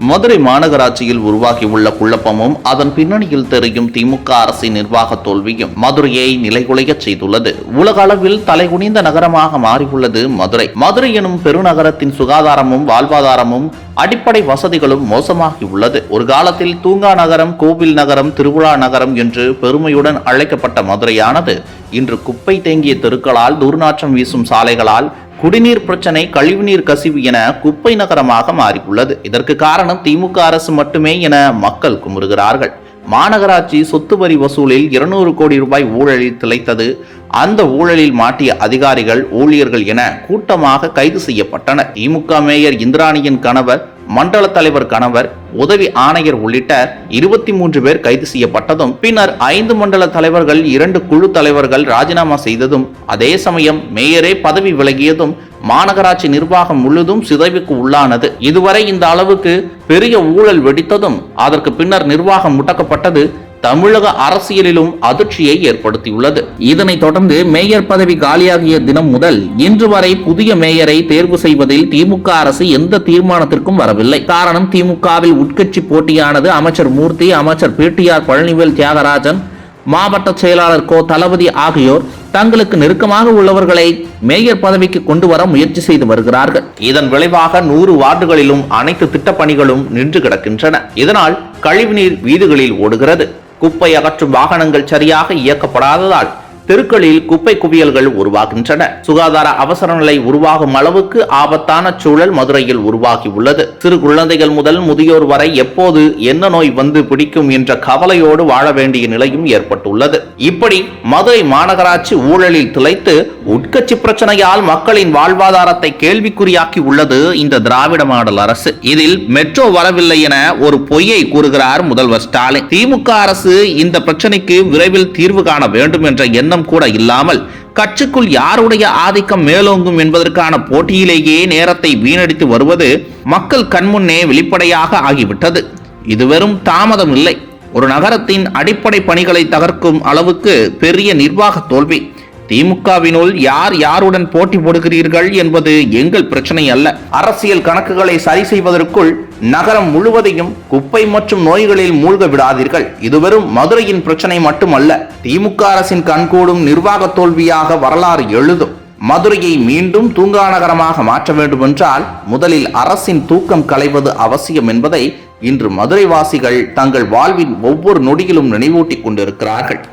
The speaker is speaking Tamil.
மதுரை மாநகராட்சியில் உருவாகியுள்ள குழப்பமும் அதன் பின்னணியில் தெரியும் திமுக அரசின் நிர்வாக தோல்வியும் மதுரையை நிலைகுலைய செய்துள்ளது. உலக அளவில் தலைகுனிந்த நகரமாக மாறியுள்ளது மதுரை. மதுரை எனும் பெருநகரத்தின் சுகாதாரமும் வாழ்வாதாரமும் அடிப்படை வசதிகளும் மோசமாகியுள்ளது. ஒரு காலத்தில் தூங்கா நகரம் கோவில் நகரம் திருவிழா நகரம் என்று பெருமையுடன் அழைக்கப்பட்ட மதுரையானது இன்று குப்பை தேங்கிய தெருக்களால் துர்நாற்றம் வீசும் சாலைகளால் குடிநீர் பிரச்சனை கழிவுநீர் கசிவு என குப்பை நகரமாக மாறியுள்ளது. இதற்கு காரணம் திமுக அரசு மட்டுமே என மக்கள் குமுறுகிறார்கள். மாநகராட்சி சொத்து வரி வசூலில் இருநூறு கோடி ரூபாய் ஊழலில் திளைத்தது. அந்த ஊழலில் மாட்டிய அதிகாரிகள் ஊழியர்கள் என கூட்டமாக கைது செய்யப்பட்டனர். திமுக மேயர் இந்திராணியின் கணவர் மண்டல தலைவர் கணவர் உதவி ஆணையர் உள்ளிட்ட இருபத்தி மூன்று பேர் கைது செய்யப்பட்டதும் பின்னர் ஐந்து மண்டல தலைவர்கள் இரண்டு குழு தலைவர்கள் ராஜினாமா செய்ததும் அதே சமயம் மேயரே பதவி விலகியதும் மாநகராட்சி நிர்வாகம் முழுதும் சிதைவுக்கு உள்ளானது. இதுவரை இந்த அளவுக்கு பெரிய ஊழல் வெடித்ததும் அதற்கு பின்னர் நிர்வாகம் முடக்கப்பட்டது தமிழக அரசியலிலும் அதிர்ச்சியை ஏற்படுத்தியுள்ளது. இதனைத் தொடர்ந்து மேயர் பதவி காலியாகிய தினம் முதல் இன்று வரை புதிய மேயரை தேர்வு செய்வதில் திமுக அரசு எந்த தீர்மானத்திற்கும் வரவில்லை. காரணம் திமுகவில் உட்கட்சி போட்டியானது அமைச்சர் மூர்த்தி அமைச்சர் பிடிஆர் பழனிவேல் தியாகராஜன் மாவட்ட செயலாளர் கோ தளபதி ஆகியோர் தங்களுக்கு நெருக்கமாக உள்ளவர்களை மேயர் பதவிக்கு கொண்டு வர முயற்சி செய்து வருகிறார்கள். இதன் விளைவாக நூறு வார்டுகளிலும் அனைத்து திட்டப்பணிகளும் நின்று கிடக்கின்றன. இதனால் கழிவுநீர் வீடுகளில் ஓடுகிறது. குப்பை அகற்றும் வாகனங்கள் சரியாக இயக்கப்படாததால் தெருக்களில் குப்பை குவியல்கள் உருவாகின்றன. சுகாதார அவசர நிலை உருவாகும் அளவுக்கு ஆபத்தான சூழல் மதுரையில் உருவாகி உள்ளது. சிறு குழந்தைகள் முதல் முதியோர் வரை எப்போது என்ன நோய் வந்து பிடிக்கும் என்ற கவலையோடு வாழ வேண்டிய நிலையும் ஏற்பட்டுள்ளது. இப்படி மதுரை மாநகராட்சி ஊழலில் திளைத்து உட்கட்சி பிரச்சனையால் மக்களின் வாழ்வாதாரத்தை கேள்விக்குறியாக்கி உள்ளது இந்த திராவிட மாடல் அரசு. இதில் மெட்ரோ வரவில்லை என ஒரு பொய்யை கூறுகிறார் முதல்வர் ஸ்டாலின். திமுக அரசு இந்த பிரச்சனைக்கு விரைவில் தீர்வு காண வேண்டும் என்ற எண்ணம் எண்ணம் கூட இல்லாமல் கட்சிக்குள் யாருடைய ஆதிக்கம் மேலோங்கும் என்பதற்கான போட்டியிலேயே நேரத்தை வீணடித்து வருவது மக்கள் கண்முன்னே வெளிப்படையாக ஆகிவிட்டது. இது வெறும் தாமதம் இல்லை ஒரு நகரத்தின் அடிப்படை பணிகளை தகர்க்கும் அளவுக்கு பெரிய நிர்வாக தோல்வி. திமுகவினுள் யார் யாருடன் போட்டி போடுகிறீர்கள் என்பது எங்கள் பிரச்சனை அல்ல. அரசியல் கணக்குகளை சரி செய்வதற்குள் நகரம் முழுவதையும் குப்பை மற்றும் நோய்களில் மூழ்க விடாதீர்கள். இது வெறும் மதுரையின் பிரச்சனை மட்டுமல்ல. திமுக அரசின் கண்கூடும் நிர்வாக தோல்வியாக வரலாறு எழுதும். மதுரையை மீண்டும் தூங்கா நகரமாக மாற்ற வேண்டுமென்றால் முதலில் அரசின் தூக்கம் களைவது அவசியம் என்பதை இன்று மதுரைவாசிகள் தங்கள் வாழ்வின் ஒவ்வொரு நொடியிலும் நினைவூட்டிக் கொண்டிருக்கிறார்கள்.